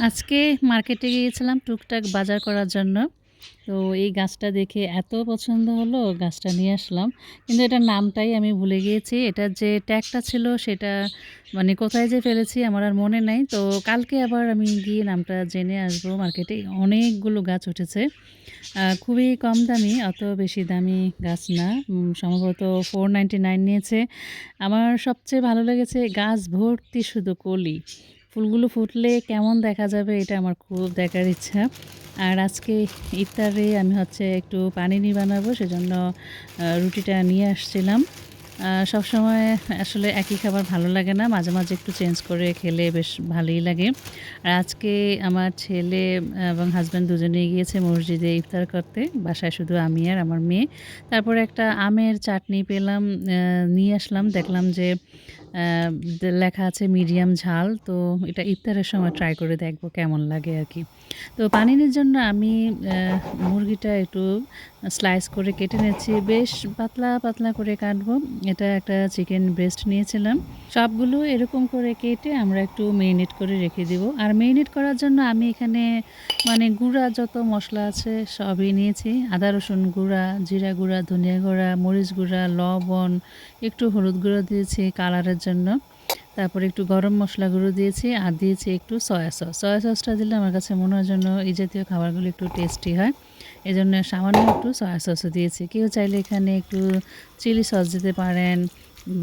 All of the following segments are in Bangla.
আজকে মার্কেটে গিয়েছিলাম টুকটাক বাজার করার জন্য। তো এই গাছটা দেখে এত পছন্দ হলো, গাছটা নিয়ে আসলাম। কিন্তু এটার নামটাই আমি ভুলে গিয়েছি। এটার যে ট্যাগটা ছিল সেটা মানে কোথায় যে ফেলেছি আমার আর মনে নাই। তো কালকে আবার আমি গিয়ে নামটা জেনে আসব মার্কেটে। অনেকগুলো গাছ উঠেছে। খুবই কম দামি, অত বেশি দামি গাছ না। সম্ভবত ৳4.99 নিয়েছে। আমার সবচেয়ে ভালো লেগেছে গাছ ভর্তি শুধু কলি। ফুলগুলো ফুটলে কেমন দেখা যাবে এটা আমার খুব দেখার ইচ্ছা। আর আজকে ইফতারে আমি হচ্ছে একটু পানি পানিনি বানাবো সেজন্য রুটিটা নিয়ে আসছিলাম। সবসময় আসলে একই খাবার ভালো লাগে না। মাঝে, মাঝে একটু চেঞ্জ করে খেলে বেশ ভালোই লাগে। আর আজকে আমার ছেলে এবং হাজব্যান্ড দুজনেই গিয়েছে মসজিদে ইফতার করতে। বাসায় শুধু আমি আর আমার মেয়ে। তারপরে একটা আমের চাটনি পেলাম, নিয়ে আসলাম। দেখলাম যে লেখা আছে মিডিয়াম ঝাল। তো এটা ইফতারের সময় ট্রাই করে দেখব কেমন লাগে আরকি। তো পানিনির জন্য আমি মুরগিটা একটু স্লাইস করে কেটে নিচ্ছি। বেশ পাতলা, পাতলা করে কাটবো। এটা একটা চিকেন ব্রেস্ট নিয়েছিলাম। সবগুলো এরকম করে কেটে আমরা একটু মেরিনেট করে রেখে দিব। আর মেরিনেট করার জন্য আমি এখানে মানে গুঁড়া যত মশলা আছে সবই নিয়েছি। আদা রসুন গুঁড়া, জিরা গুঁড়া, ধনিয়া গুঁড়া, মরিচ গুঁড়া, লবণ, একটু হলুদ গুঁড়ো দিয়েছি কালারের জন্য। তারপরে একটু গরম মসলা গুঁড়ো দিয়েছি আর দিয়েছি একটু সয়া সস। সয়া সসটা দিলে আমার কাছে মনে হয় যেন এই জাতীয় খাবারগুলো একটু টেস্টি হয়। এই জন্য সামান্য একটু সয়া সসও দিয়েছি। কেউ চাইলে এখানে একটু চিলি সস দিতে পারেন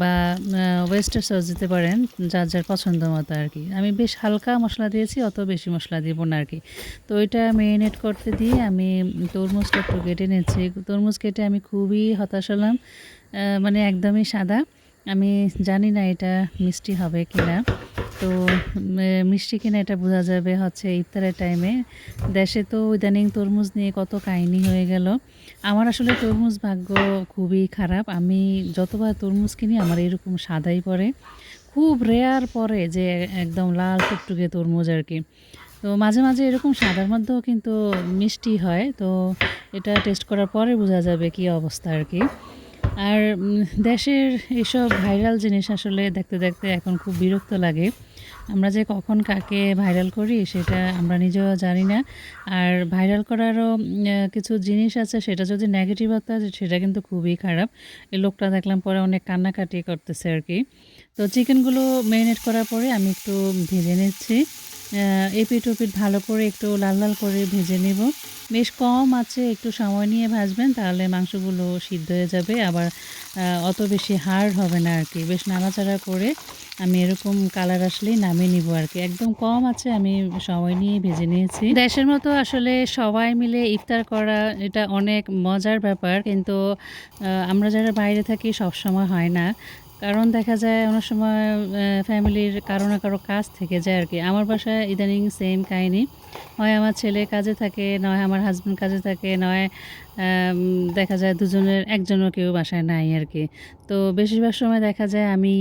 বা ওয়েস্টার সস দিতে পারেন। যার, যার পছন্দ মতো আর কি আমি বেশ হালকা মশলা দিয়েছি, অত বেশি মশলা দিব না আর কি তো এটা মেরিনেট করতে দিয়ে আমি তরমুজটা একটু কেটে নিয়েছি তরমুজ কেটে আমি খুবই হতাশ হলাম। মানে একদমই সাদা। আমি জানি না এটা মিষ্টি হবে কিনা। তো মিষ্টি কিনা এটা বোঝা যাবে হচ্ছে ইফতারের টাইমে। দেশে তো ইদানিং তরমুজ নিয়ে কত কাহিনী হয়ে গেল। আমার আসলে তরমুজ ভাগ্য খুবই খারাপ। আমি যতবার তরমুজ কিনি আমার এরকম সাদাই পড়ে। খুব রেয়ার পড়ে যে একদম লাল টুকটুকে তরমুজ আর কি তো মাঝে, মাঝে এরকম সাদার মধ্যেও কিন্তু মিষ্টি হয়। তো এটা টেস্ট করার পরে বোঝা যাবে কী অবস্থা আরকি। আর দেশের এসব ভাইরাল জিনিস আসলে দেখতে, দেখতে এখন খুব বিরক্ত লাগে। আমরা যে কখন কাকে ভাইরাল করি সেটা আমরা নিজেও জানি না। আর ভাইরাল করারও কিছু জিনিস আছে সেটা যদি নেগেটিভ নেগেটিভতা সেটা কিন্তু খুবই খারাপ। এই লোকটা দেখলাম পরে অনেক কান্নাকাটি করতেছে আর কি তো চিকেনগুলো মেরিনেট করার পরে আমি একটু ভেজে নিচ্ছি। আ এপিঠ-ওপিঠ ভালো করে একটু লাল, লাল করে ভেজে নেব বেশ কম আছে একটু সময় নিয়ে ভাজবেন তাহলে মাংসগুলো সিদ্ধ হয়ে যাবে। আবার অত বেশি হার্ড হবে না আর কি বেশ নাড়াচাড়া করে আমি এরকম কালার আসলেই নামিয়ে নিব আর কি একদম কম আছে আমি সময় নিয়ে ভেজে নিয়েছি। দেশের মতো আসলে সবাই মিলে ইফতার করা এটা অনেক মজার ব্যাপার। কিন্তু আমরা যারা বাইরে থাকি সবসময় হয় না। কারণ দেখা যায় অনেক সময় ফ্যামিলির কারও না কারও কাজ থেকে যায় আর কি। আমার বাসায় ইদানিং সেম কাহিনি। হয় আমার ছেলে কাজে থাকে, নয় আমার হাজব্যান্ড কাজে থাকে, নয় দেখা যায় দুজনের একজনও কেউ বাসায় নাই আর কি। তো বেশিরভাগ সময় দেখা যায় আমি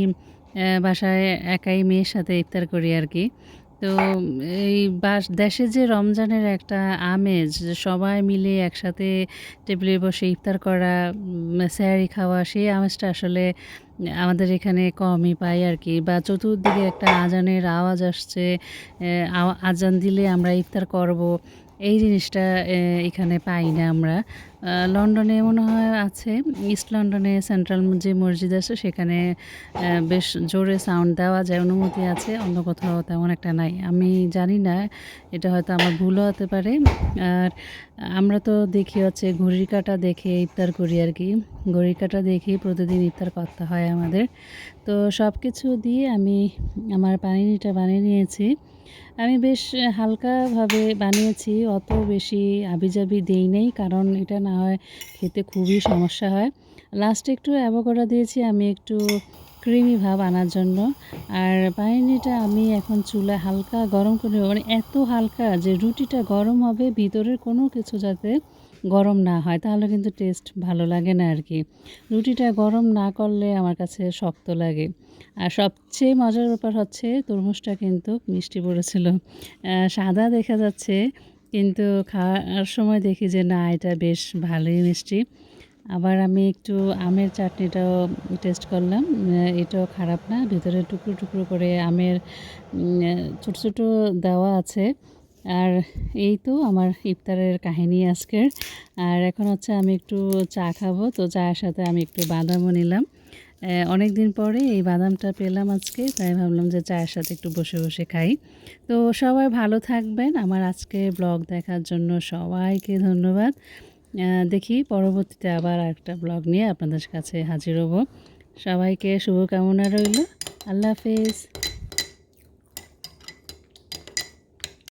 বাসায় একাই মেয়ের সাথে ইফতার করি আরকি। তো এই বাস দেশে যে রমজানের একটা আমেজ সবাই মিলে একসাথে টেবিলে বসে ইফতার করা, স্যারি খাওয়া সেই আমেজটা আসলে আমাদের এখানে কমই পাই আর কি বা চতুর্দিকে একটা আজানের আওয়াজ আসছে, আজান দিলে আমরা ইফতার করব। এই জিনিসটা এখানে পাই না আমরা। লন্ডনে মনে হয় আছে। ইস্ট লন্ডনে সেন্ট্রাল যে মসজিদ আছে সেখানে বেশ জোরে সাউন্ড দেওয়া যায়, অনুমতি আছে। অন্য কোথাও তেমন একটা নাই। আমি জানি না এটা হয়তো আমার ভুলও হতে পারে। আর আমরা তো দেখি হচ্ছে ঘড়ির কাঁটা দেখে ইফতার করি আরকি। ঘড়ির কাঁটা দেখেই প্রতিদিন ইফতার করতে হয় আমাদের। তো সব কিছু দিয়ে আমি আমার পানিটা বানিয়ে নিয়েছি। আমি বেশ হালকাভাবে বানিয়েছি। অত বেশি আবিজাবি দেই নেই, কারণ এটা না হয় খেতে খুবই সমস্যা হয়। লাস্টে একটু অ্যাভোকাডো দিয়েছি, আমি একটু ক্রিমি ভাব আনার জন্য। আর পানিনিটা আমি এখন চুলে হালকা গরম করে মানে এত হালকা যে রুটিটা গরম হবে, ভিতরের কোনো কিছু যাতে গরম না হয়, তাহলে কিন্তু টেস্ট ভালো লাগে না আর কি রুটিটা গরম না করলে আমার কাছে শক্ত লাগে। আর সবচেয়ে মজার ব্যাপার হচ্ছে, তরমুজটা কিন্তু মিষ্টি পড়েছিল। সাদা দেখা যাচ্ছে, কিন্তু খাওয়ার সময় দেখি যে না, এটা বেশ ভালোই মিষ্টি। আবার আমি একটু আমের চাটনিটাও টেস্ট করলাম এটাও খারাপ না, ভিতরে টুকরো টুকরো করে আমের ছোট ছোট দেওয়া আছে আর এই তো আমার ইফতারের কাহিনী আজকের। আর এখন হচ্ছে আমি একটু চা খাব, তো চায়ের সাথে আমি একটু বাদামও নিলাম। অনেক দিন পরে এই বাদামটা পেলাম আজকে, তাই ভাবলাম যে চায়ের সাথে একটু বসে বসে খাই। তো সবাই ভালো থাকবেন, আমার আজকে ব্লগ দেখার জন্য সবাইকে ধন্যবাদ। দেখি পরবর্তীতে আবার একটা ব্লগ নিয়ে আপনাদের কাছে হাজির হব। সবাইকে শুভকামনা রইল, আল্লাহ হাফেজ।